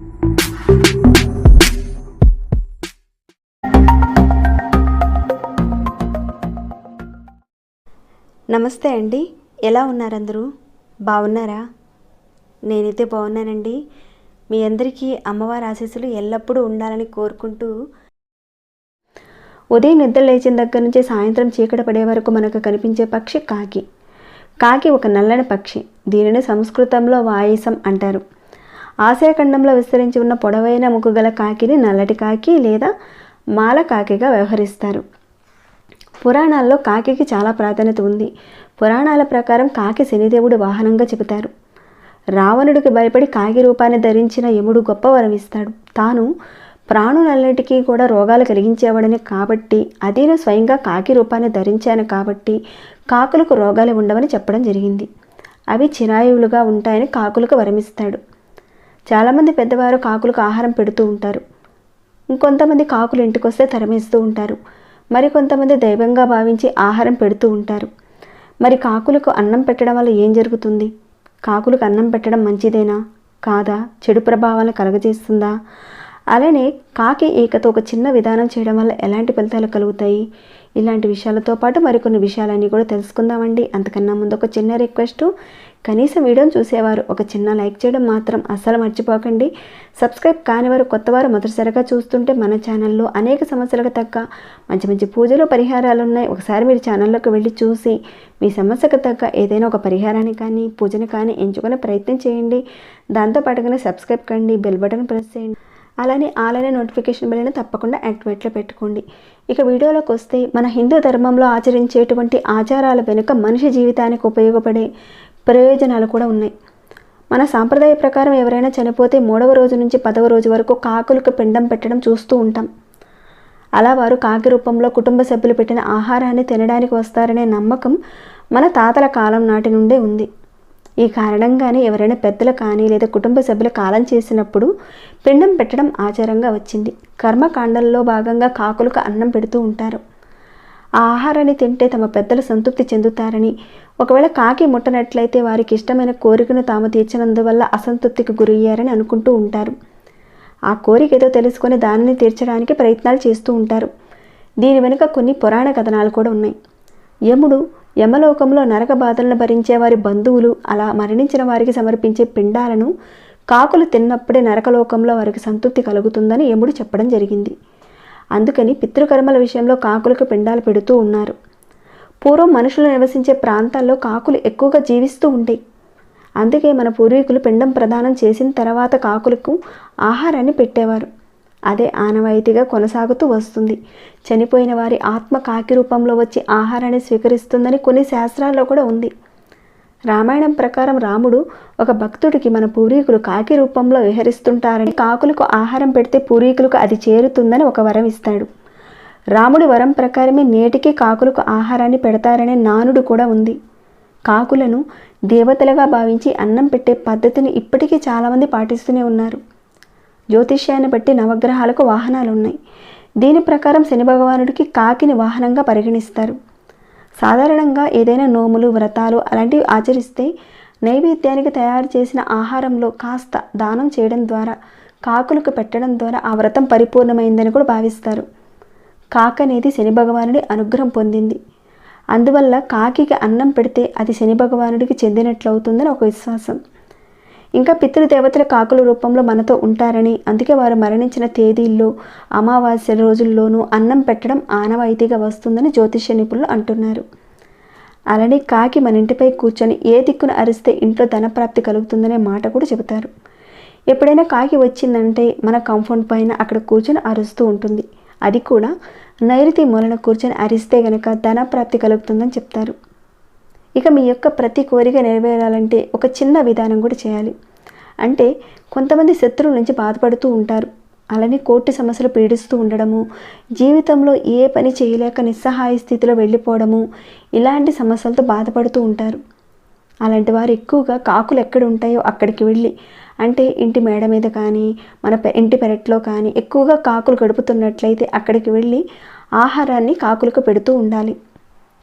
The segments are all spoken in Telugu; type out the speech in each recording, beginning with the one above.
నమస్తే అండి. ఎలా ఉన్నారందరూ? బాగున్నారా? నేనైతే బాగున్నానండి. మీ అందరికీ అమ్మవారి ఆశీస్సులు ఎల్లప్పుడూ ఉండాలని కోరుకుంటూ ఉదయం నిద్ర లేచిన దగ్గర నుంచి సాయంత్రం చీకటి పడే వరకు మనకు కనిపించే పక్షి కాకి. కాకి ఒక నల్లని పక్షి. దీనిని సంస్కృతంలో వాయిసం అంటారు. ఆసియా ఖండంలో విస్తరించి ఉన్న పొడవైన ముక్కుగల కాకిని నల్లటి కాకి లేదా మాల కాకిగా వ్యవహరిస్తారు. పురాణాల్లో కాకికి చాలా ప్రాధాన్యత ఉంది. పురాణాల ప్రకారం కాకి శనిదేవుడు వాహనంగా చెబుతారు. రావణుడికి భయపడి కాకి రూపాన్ని ధరించిన యముడు గొప్ప వరం ఇస్తాడు. తాను ప్రాణులన్నిటికీ కూడా రోగాలు కలిగించేవాడని కాబట్టి అదేను స్వయంగా కాకి రూపాన్ని ధరించాను కాబట్టి కాకులకు రోగాలు ఉండవని చెప్పడం జరిగింది. అవి చిరాయువులుగా ఉంటాయని కాకులకు వరమిస్తాడు. చాలామంది పెద్దవారు కాకులకు ఆహారం పెడుతూ ఉంటారు. ఇంకొంతమంది కాకులు ఇంటికొస్తే తరమేస్తూ ఉంటారు. మరి కొంతమంది దైవంగా భావించి ఆహారం పెడుతూ ఉంటారు. మరి కాకులకు అన్నం పెట్టడం వల్ల ఏం జరుగుతుంది? కాకులకు అన్నం పెట్టడం మంచిదేనా? కాదా? చెడు ప్రభావాలను కలగజేస్తుందా? అలానే కాకి ఈకతో ఒక చిన్న విధానం చేయడం వల్ల ఎలాంటి ఫలితాలు కలుగుతాయి? ఇలాంటి విషయాలతో పాటు మరికొన్ని విషయాలన్నీ కూడా తెలుసుకుందామండి. అంతకన్నా ముందు ఒక చిన్న రిక్వెస్ట్. కనీసం వీడియోని చూసేవారు. ఒక చిన్న లైక్ చేయడం మాత్రం అస్సలు మర్చిపోకండి. సబ్స్క్రైబ్ కానివారు కొత్తవారు మొదటిసారిగా చూస్తుంటే మన ఛానల్లో అనేక సమస్యలకు తగ్గ మంచి మంచి పూజలు పరిహారాలు ఉన్నాయి. ఒకసారి మీరు ఛానల్లోకి వెళ్ళి చూసి మీ సమస్యకు తగ్గ ఏదైనా ఒక పరిహారాన్ని కానీ పూజని కానీ ఎంచుకునే ప్రయత్నం చేయండి. దాంతోపాటుగానే సబ్స్క్రైబ్ కండి బెల్ బటన్ ప్రెస్ చేయండి. అలానే ఆలయ నోటిఫికేషన్ బెల్ని తప్పకుండా యాక్టివేట్లో పెట్టుకోండి. ఇక వీడియోలోకి వస్తే మన హిందూ ధర్మంలో ఆచరించేటువంటి ఆచారాల వెనుక మనిషి జీవితానికి ఉపయోగపడే ప్రయోజనాలు కూడా ఉన్నాయి. మన సాంప్రదాయ ప్రకారం ఎవరైనా చనిపోతే మూడవ రోజు నుంచి పదవ రోజు వరకు కాకులకు పిండం పెట్టడం చూస్తూ ఉంటాం. అలా వారు కాకి రూపంలో కుటుంబ సభ్యులు పెట్టిన ఆహారాన్ని తినడానికి వస్తారనే నమ్మకం మన తాతల కాలం నాటి నుండే ఉంది. ఈ కారణంగానే ఎవరైనా పెద్దలు కానీ లేదా కుటుంబ సభ్యులు కాలం చేసినప్పుడు పిండం పెట్టడం ఆచారంగా వచ్చింది. కర్మకాండంలో భాగంగా కాకులకు అన్నం పెడుతూ ఉంటారు. ఆ ఆహారాన్ని తింటే తమ పెద్దలు సంతృప్తి చెందుతారని ఒకవేళ కాకి ముట్టనట్లయితే వారికి ఇష్టమైన కోరికను తాము తీర్చినందువల్ల అసంతృప్తికి గురయ్యారని అనుకుంటూ ఉంటారు. ఆ కోరిక ఏదో తెలుసుకొని దానిని తీర్చడానికి ప్రయత్నాలు చేస్తూ ఉంటారు. దీని వెనుక కొన్ని పురాణ కథనాలు కూడా ఉన్నాయి. యముడు యమలోకంలో నరక బాధలను భరించే వారి బంధువులు అలా మరణించిన వారికి సమర్పించే పిండాలను కాకులు తిన్నప్పుడే నరకలోకంలో వారికి సంతృప్తి కలుగుతుందని యముడు చెప్పడం జరిగింది. అందుకని పితృకర్మల విషయంలో కాకులకు పిండాలు పెడుతూ ఉన్నారు. పూర్వం మనుషులు నివసించే ప్రాంతాల్లో కాకులు ఎక్కువగా జీవిస్తూ ఉండేవి అందుకే మన పూర్వీకులు పిండం ప్రదానం చేసిన తర్వాత కాకులకు ఆహారాన్ని పెట్టేవారు. అదే ఆనవాయితీగా కొనసాగుతూ వస్తుంది. చనిపోయిన వారి ఆత్మ కాకి రూపంలో వచ్చి ఆహారాన్ని స్వీకరిస్తుందని కొన్ని శాస్త్రాల్లో కూడా ఉంది. రామాయణం ప్రకారం రాముడు ఒక భక్తుడికి మన పూర్వీకులు కాకి రూపంలో విహరిస్తుంటారని కాకులకు ఆహారం పెడితే పూర్వీకులకు అది చేరుతుందని ఒక వరం ఇస్తాడు. రాముడి వరం ప్రకారమే నేటికి కాకులకు ఆహారాన్ని పెడతారనే నానుడు కూడా ఉంది. కాకులను దేవతలుగా భావించి అన్నం పెట్టే పద్ధతిని ఇప్పటికీ చాలామంది పాటిస్తూనే ఉన్నారు. జ్యోతిష్యాన్ని బట్టి నవగ్రహాలకు వాహనాలు ఉన్నాయి దీని ప్రకారం శని భగవానుడికి కాకిని వాహనంగా పరిగణిస్తారు. సాధారణంగా ఏదైనా నోములు వ్రతాలు అలాంటివి ఆచరిస్తే నైవేద్యానికి తయారు చేసిన ఆహారంలో కాస్త దానం చేయడం ద్వారా కాకులకు పెట్టడం ద్వారా ఆ వ్రతం పరిపూర్ణమైందని కూడా భావిస్తారు. కాక అనేది శని భగవానుడి అనుగ్రహం పొందింది. అందువల్ల కాకికి అన్నం పెడితే అది శని భగవానుడికి చెందినట్లవుతుందని ఒక విశ్వాసం. ఇంకా పితృదేవతల కాకుల రూపంలో మనతో ఉంటారని అందుకే వారు మరణించిన తేదీల్లో అమావాస్య రోజుల్లోనూ అన్నం పెట్టడం ఆనవాయితీగా వస్తుందని జ్యోతిష్య నిపుణులు అంటున్నారు. అలానే కాకి మన ఇంటిపై కూర్చొని ఏ దిక్కున అరిస్తే ఇంట్లో ధనప్రాప్తి కలుగుతుందనే మాట కూడా చెబుతారు. ఎప్పుడైనా కాకి వచ్చిందంటే మన కంఫౌండ్ పైన అక్కడ కూర్చొని అరుస్తూ ఉంటుంది. అది కూడా నైరుతి మూలన కూర్చొని అరిస్తే గనక ధనప్రాప్తి కలుగుతుందని చెప్తారు. ఇక మీ యొక్క ప్రతి కోరిక నెరవేరాలంటే ఒక చిన్న విధానం కూడా చేయాలి. అంటే కొంతమంది శత్రువుల నుంచి బాధపడుతూ ఉంటారు. అలానే కోర్టు సమస్యలు పీడిస్తూ ఉండడము జీవితంలో ఏ పని చేయలేక నిస్సహాయ స్థితిలో వెళ్ళిపోవడము ఇలాంటి సమస్యలతో బాధపడుతూ ఉంటారు. అలాంటి వారు ఎక్కువగా కాకులు ఎక్కడ ఉంటాయో అక్కడికి వెళ్ళి అంటే ఇంటి మేడ మీద కానీ మన ఇంటి పెరట్లో కానీ ఎక్కువగా కాకులు గడుపుతున్నట్లయితే అక్కడికి వెళ్ళి ఆహారాన్ని కాకులకు పెడుతూ ఉండాలి.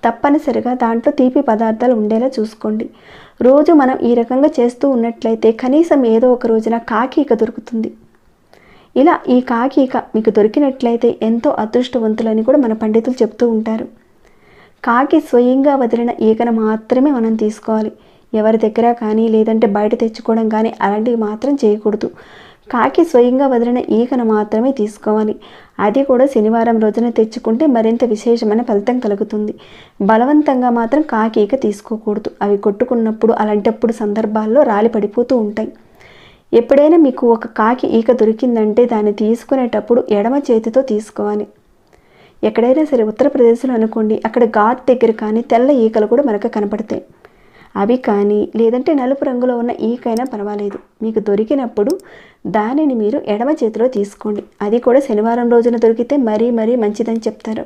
తప్పనిసరిగా దాంట్లో తీపి పదార్థాలు ఉండేలా చూసుకోండి. రోజు మనం ఈ రకంగా చేస్తూ ఉన్నట్లయితే కనీసం ఏదో ఒక రోజున కాకీక దొరుకుతుంది. ఇలా ఈ కాకీక మీకు దొరికినట్లయితే ఎంతో అదృష్టవంతులని కూడా మన పండితులు చెప్తూ ఉంటారు. కాకి స్వయంగా వదిలిన ఈకను మాత్రమే మనం తీసుకోవాలి. ఎవరి దగ్గర కానీ లేదంటే బయట తెచ్చుకోవడం కానీ అలాంటివి మాత్రం చేయకూడదు. కాకి స్వయంగా వదిలిన ఈకను మాత్రమే తీసుకోవాలి. అది కూడా శనివారం రోజున తెచ్చుకుంటే మరింత విశేషమైన ఫలితం కలుగుతుంది. బలవంతంగా మాత్రం కాకి ఈక తీసుకోకూడదు. అవి కొట్టుకున్నప్పుడు అలాంటప్పుడు సందర్భాల్లో రాలి పడిపోతూ ఉంటాయి. ఎప్పుడైనా మీకు ఒక కాకి ఈక దొరికిందంటే దాన్ని తీసుకునేటప్పుడు ఎడమ చేతితో తీసుకోవాలి. ఎక్కడైనా సరే ఉత్తరప్రదేశ్లో అనుకోండి అక్కడ ఘాట్ దగ్గర కానీ తెల్ల ఈకలు కూడా మనకు కనపడతాయి. అవి కానీ లేదంటే నలుపు రంగులో ఉన్న ఈకైనా పర్వాలేదు. మీకు దొరికినప్పుడు దానిని మీరు ఎడమ చేతిలో తీసుకోండి. అది కూడా శనివారం రోజున దొరికితే మరీ మరీ మంచిదని చెప్తారు.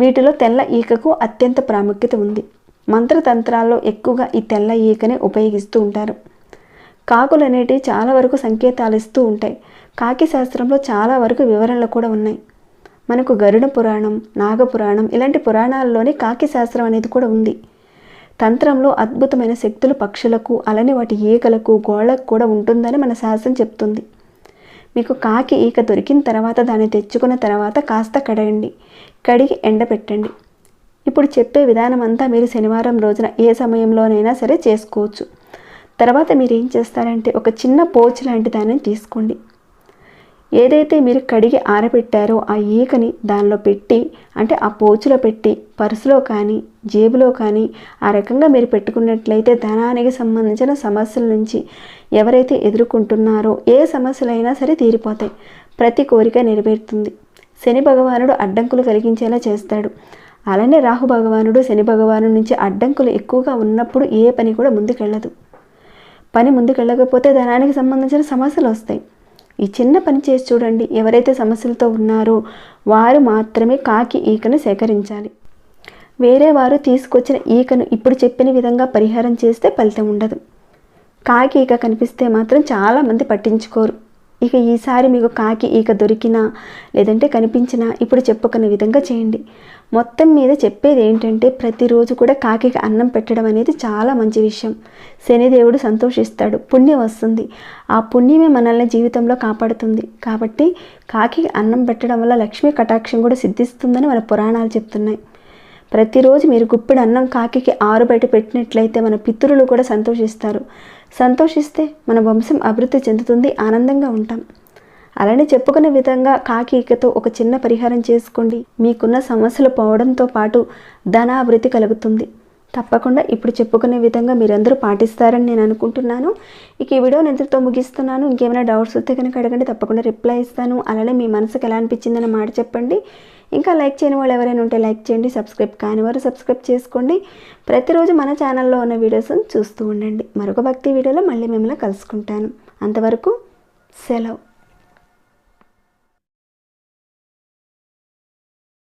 వీటిలో తెల్ల ఈకకు అత్యంత ప్రాముఖ్యత ఉంది. మంత్రతంత్రాల్లో ఎక్కువగా ఈ తెల్ల ఈకని ఉపయోగిస్తూ ఉంటారు. కాకులు అనేటివి చాలా వరకు సంకేతాలు ఇస్తూ ఉంటాయి. కాకి శాస్త్రంలో చాలా వరకు వివరణలు కూడా ఉన్నాయి. మనకు గరుడ పురాణం నాగపురాణం ఇలాంటి పురాణాల్లోనే కాకి శాస్త్రం అనేది కూడా ఉంది. తంత్రంలో అద్భుతమైన శక్తులు పక్షులకు అలానే వాటి ఈకలకు గోళ్ళకు కూడా ఉంటుందని మన శాస్త్రం చెప్తుంది. మీకు కాకి ఈక దొరికిన తర్వాత దాన్ని తెచ్చుకున్న తర్వాత కాస్త కడగండి కడిగి ఎండపెట్టండి ఇప్పుడు చెప్పే విధానం అంతా మీరు శనివారం రోజున ఏ సమయంలోనైనా సరే చేసుకోవచ్చు. తర్వాత మీరు ఏం చేస్తారంటే ఒక చిన్న పోచ్ లాంటి దాన్ని తీసుకోండి. ఏదైతే మీరు కడిగి ఆరబెట్టారో ఆ ఈకని దానిలో పెట్టి అంటే ఆ పోచులో పెట్టి పర్సులో కానీ జేబులో కానీ ఆ రకంగా మీరు పెట్టుకున్నట్లయితే ధనానికి సంబంధించిన సమస్యల నుంచి ఎవరైతే ఎదుర్కొంటున్నారో ఏ సమస్యలైనా సరే తీరిపోతాయి. ప్రతి కోరిక నెరవేరుతుంది. శని భగవానుడు అడ్డంకులు కలిగించేలా చేస్తాడు. అలానే రాహు భగవానుడు శని భగవాను నుంచి అడ్డంకులు ఎక్కువగా ఉన్నప్పుడు ఏ పని కూడా ముందుకెళ్ళదు. పని ముందుకెళ్ళకపోతే ధనానికి సంబంధించిన సమస్యలు వస్తాయి. ఈ చిన్న పని చేసి చూడండి. ఎవరైతే సమస్యలతో ఉన్నారో వారు మాత్రమే కాకి ఈకను సేకరించాలి. వేరే వారు తీసుకొచ్చిన ఈకను ఇప్పుడు చెప్పిన విధంగా పరిహారం చేస్తే ఫలితం ఉండదు. కాకి ఈక కనిపిస్తే మాత్రం చాలామంది పట్టించుకోరు. ఇక ఈసారి మీకు కాకి ఈక దొరికినా లేదంటే కనిపించినా ఇప్పుడు చెప్పుకునే విధంగా చేయండి. మొత్తం మీద చెప్పేది ఏంటంటే ప్రతిరోజు కూడా కాకికి అన్నం పెట్టడం అనేది చాలా మంచి విషయం. శనిదేవుడు సంతోషిస్తాడు పుణ్యం వస్తుంది. ఆ పుణ్యమే మనల్ని జీవితంలో కాపాడుతుంది. కాబట్టి కాకి అన్నం పెట్టడం వల్ల లక్ష్మీ కటాక్షం కూడా సిద్ధిస్తుందని మన పురాణాలు చెప్తున్నాయి. ప్రతిరోజు మీరు గుప్పిడి అన్నం కాకికి ఆరు బయట పెట్టినట్లయితే మన పితృలు కూడా సంతోషిస్తారు. సంతోషిస్తే మన వంశం అభివృద్ధి చెందుతుంది ఆనందంగా ఉంటాం. అలానే చెప్పుకునే విధంగా కాకి ఈకతో ఒక చిన్న పరిహారం చేసుకోండి. మీకున్న సమస్యలు పోవడంతో పాటు ధనాభివృద్ధి కలుగుతుంది. తప్పకుండా ఇప్పుడు చెప్పుకునే విధంగా మీరందరూ పాటిస్తారని నేను అనుకుంటున్నాను. ఇక ఈ వీడియో నిద్రతో ముగిస్తున్నాను. ఇంకేమైనా డౌట్స్ వస్తే కనుక అడగండి. తప్పకుండా రిప్లై ఇస్తాను. అలానే మీ మనసుకు ఎలా అనిపించిందని మాట చెప్పండి. ఇంకా లైక్ చేయని వాళ్ళు ఎవరైనా ఉంటే లైక్ చేయండి సబ్స్క్రైబ్ కాని వారు సబ్స్క్రైబ్ చేసుకోండి. ప్రతిరోజు మన ఛానల్లో ఉన్న వీడియోస్ని చూస్తూ ఉండండి. మరొక భక్తి వీడియోలో మళ్ళీ మిమ్మల్ని కలుసుకుంటాను. అంతవరకు సెలవు.